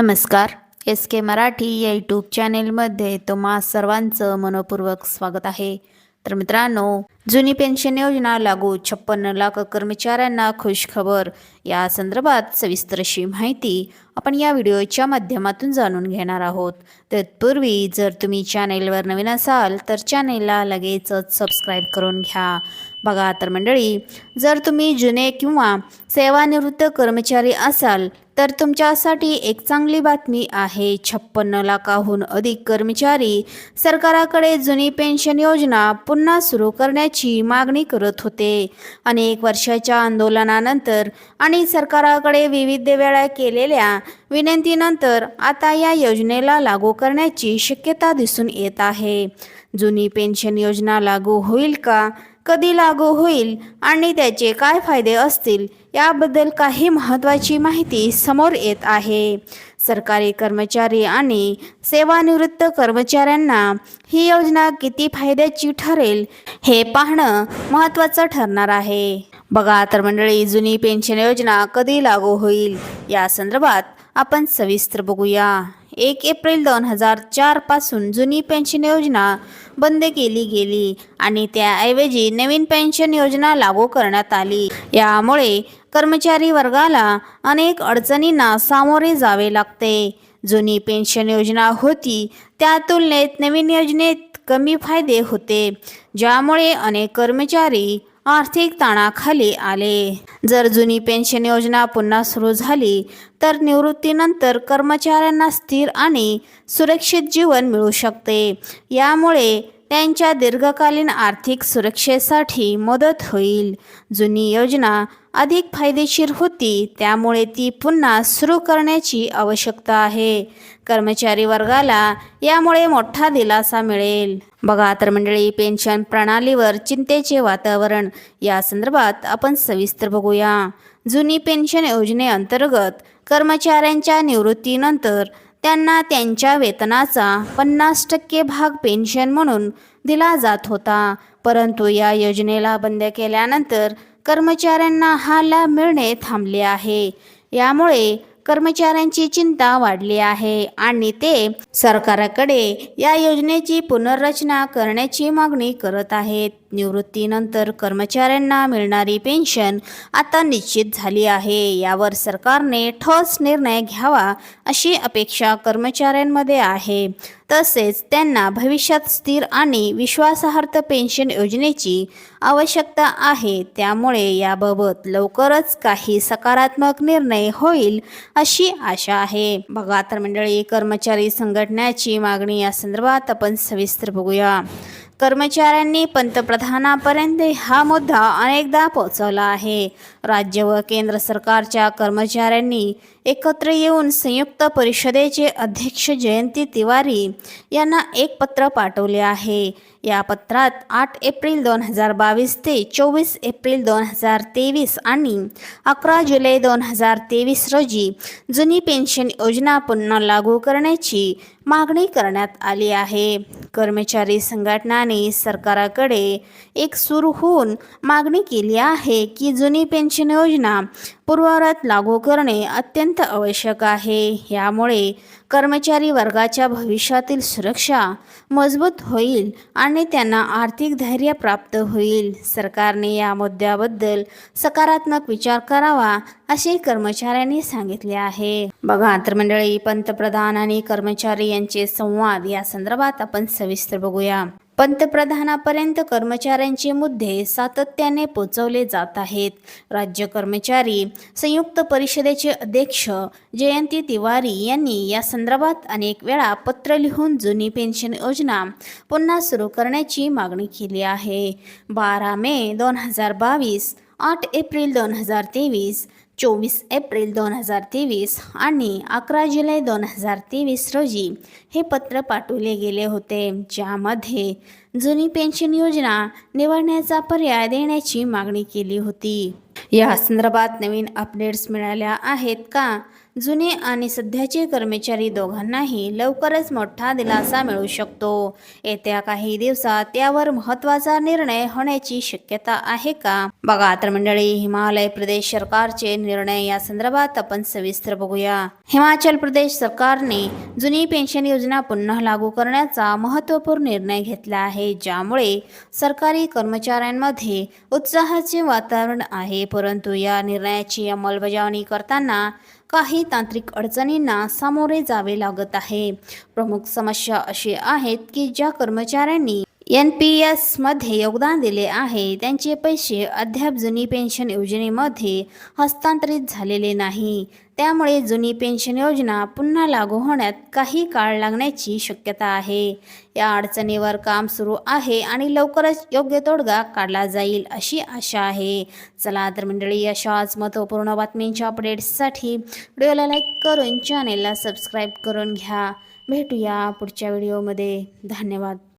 नमस्कार. एस के मराठी या यूट्यूब चॅनेलमध्ये तुम्हा सर्वांचं मनपूर्वक स्वागत आहे. तर मित्रांनो जुनी पेन्शन योजना लागू छप्पन्न लाख कर्मचाऱ्यांना खुशखबर या संदर्भात सविस्तर अशी माहिती आपण या व्हिडिओच्या माध्यमातून जाणून घेणार आहोत. तत्पूर्वी जर तुम्ही चॅनेलवर नवीन असाल तर चॅनेलला लगेचच सबस्क्राईब करून घ्या. बघा तर मंडळी जर तुम्ही जुने किंवा सेवानिवृत्त कर्मचारी असाल तर तुमच्यासाठी एक चांगली बातमी आहे. छप्पन्न लाखाहून अधिक कर्मचारी सरकाराकडे जुनी पेन्शन योजना पुन्हा सुरू करण्याची मागणी करत होते. अनेक वर्षाच्या आंदोलनानंतर आणि सरकाराकडे विविध वेळा केलेल्या विनंतीनंतर आता या योजनेला लागू करण्याची शक्यता दिसून येत आहे. जुनी पेन्शन योजना लागू होईल का? कधी लागू होईल आणि त्याचे काय फायदे असतील याबद्दल काही महत्त्वाची माहिती समोर येत आहे. सरकारी कर्मचारी आणि सेवानिवृत्त कर्मचाऱ्यांना ही योजना किती फायद्याची ठरेल हे पाहणं महत्त्वाचं ठरणार आहे. बघा तर मंडळी जुनी पेन्शन योजना कधी लागू होईल? या संदर्भात आपण सविस्तर बघूया. एक एप्रिल दोन हजार चारपासून जुनी पेन्शन योजना बंद केली गेली आणि त्याऐवजी नवीन पेन्शन योजना लागू करण्यात आली. यामुळे कर्मचारी वर्गाला अनेक अडचणींना सामोरे जावे लागते. जुनी पेन्शन योजना होती त्या तुलनेत नवीन योजनेत कमी फायदे होते ज्यामुळे अनेक कर्मचारी आर्थिक ताणाखाली आले. जर जुनी पेन्शन योजना पुन्हा सुरू झाली तर निवृत्तीनंतर कर्मचाऱ्यांना स्थिर आणि सुरक्षित जीवन मिळू शकते. यामुळे त्यांच्या दीर्घकालीन आर्थिक सुरक्षेसाठी मदत होईल. जुनी योजना अधिक फायदेशीर होती त्यामुळे ती पुन्हा सुरू करण्याची आवश्यकता आहे. कर्मचारी वर्गाला यामुळे मोठा दिलासा मिळेल. बघा तर मंडळी पेन्शन प्रणालीवर चिंतेचे वातावरण. या संदर्भात आपण सविस्तर बघूया. जुनी पेन्शन योजनेअंतर्गत कर्मचाऱ्यांच्या निवृत्तीनंतर त्यांना त्यांच्या वेतनाचा पन्नास टक्के भाग पेन्शन म्हणून दिला जात होता. परंतु या योजनेला बंद केल्यानंतर कर्मचाऱ्यांना हा लाभ मिळणे थांबले आहे. यामुळे कर्मचाऱ्यांची चिंता वाढली आहे आणि ते सरकारकडे या योजनेची पुनर्रचना करण्याची मागणी करत आहेत. निवृत्तीनंतर कर्मचाऱ्यांना मिळणारी पेन्शन आता निश्चित झाली आहे. यावर सरकारने ठोस निर्णय घ्यावा अशी अपेक्षा कर्मचाऱ्यांमध्ये आहे. तसेच त्यांना भविष्यात स्थिर आणि विश्वासार्ह पेन्शन योजनेची आवश्यकता आहे. त्यामुळे याबाबत लवकरच काही सकारात्मक निर्णय होईल अशी आशा आहे. बघा तर मंडळी कर्मचारी संघटनेची मागणी या संदर्भात आपण सविस्तर बघूया. कर्मचाऱ्यांनी पंतप्रधानापर्यंत हा मुद्दा अनेकदा पोहोचवला आहे. राज्य व केंद्र सरकारच्या कर्मचाऱ्यांनी एकत्र येऊन संयुक्त परिषदेचे अध्यक्ष जयंती तिवारी यांना एक पत्र पाठवले आहे. या पत्रात आठ एप्रिल दोन हजार बावीस ते चोवीस एप्रिल दोन हजार तेवीस आणि अकरा जुलै दोन हजार तेवीस रोजी जुनी पेन्शन योजना पुन्हा लागू करण्याची मागणी करण्यात आली आहे. कर्मचारी संघटनाने सरकाराकडे एक सुरू होऊन मागणी केली आहे की जुनी पेन्शन योजना पूर्वारात लागू करणे अत्यंत आवश्यक आहे. यामुळे कर्मचारी वर्गाच्या भविष्यातील सुरक्षा मजबूत होईल आणि त्यांना आर्थिक धैर्य प्राप्त होईल. सरकारने या मुद्द्याबद्दल सकारात्मक विचार करावा असे कर्मचाऱ्यांनी सांगितले आहे. बघा तर मंडळी पंतप्रधान आणि कर्मचारी यांचे संवाद या संदर्भात आपण सविस्तर बघूया. पंतप्रधानापर्यंत कर्मचाऱ्यांचे मुद्दे सातत्याने पोचवले जात आहेत. राज्य कर्मचारी संयुक्त परिषदेचे अध्यक्ष जयंती तिवारी यांनी या संदर्भात अनेक वेळा पत्र लिहून जुनी पेन्शन योजना पुन्हा सुरू करण्याची मागणी केली आहे. बारा मे दोन हजार बावीस आठ एप्रिल दोन हजार तेवीस चोवीस एप्रिल दोन हजार तेवीस आणि अकरा जुलै दोन हजार तेवीस रोजी हे पत्र पाठवले गेले होते ज्यामध्ये जुनी पेन्शन योजना निवडण्याचा पर्याय देण्याची मागणी केली होती. या संदर्भात नवीन अपडेट्स मिळाल्या आहेत का? जुने आणि सध्याचे कर्मचारी दोघांनाही लवकरच मोठा दिलासा मिळू शकतो. येत्या काही दिवसात त्यावर महत्त्वाचा निर्णय होण्याची शक्यता आहे का? बघा तर मंडळी हिमालय प्रदेश सरकारचे निर्णय या संदर्भात आपण सविस्तर बघूया. हिमाचल प्रदेश सरकारने जुनी पेन्शन योजना पुन्हा लागू करण्याचा महत्त्वपूर्ण निर्णय घेतला आहे ज्यामुळे सरकारी कर्मचाऱ्यांमध्ये उत्साहाचे वातावरण आहे. परंतु या निर्णयाची अंमलबजावणी करताना काही तांत्रिक अडचणींना सामोरे जावे लागत आहे. प्रमुख समस्या अशी आहेत की ज्या कर्मचाऱ्यांनी एन पी एसमध्ये योगदान दिले आहे त्यांचे पैसे अद्याप जुनी पेन्शन योजनेमध्ये हस्तांतरित झालेले नाही. त्यामुळे जुनी पेन्शन योजना पुन्हा लागू होण्यात काही काळ लागण्याची शक्यता आहे. या अडचणीवर काम सुरू आहे आणि लवकरच योग्य तोडगा काढला जाईल अशी आशा आहे. चला तर मंडळी अशाच महत्त्वपूर्ण बातमींच्या अपडेट्ससाठी व्हिडिओला लाईक करून चॅनेलला सबस्क्राईब करून घ्या. भेटूया पुढच्या व्हिडिओमध्ये धन्यवाद.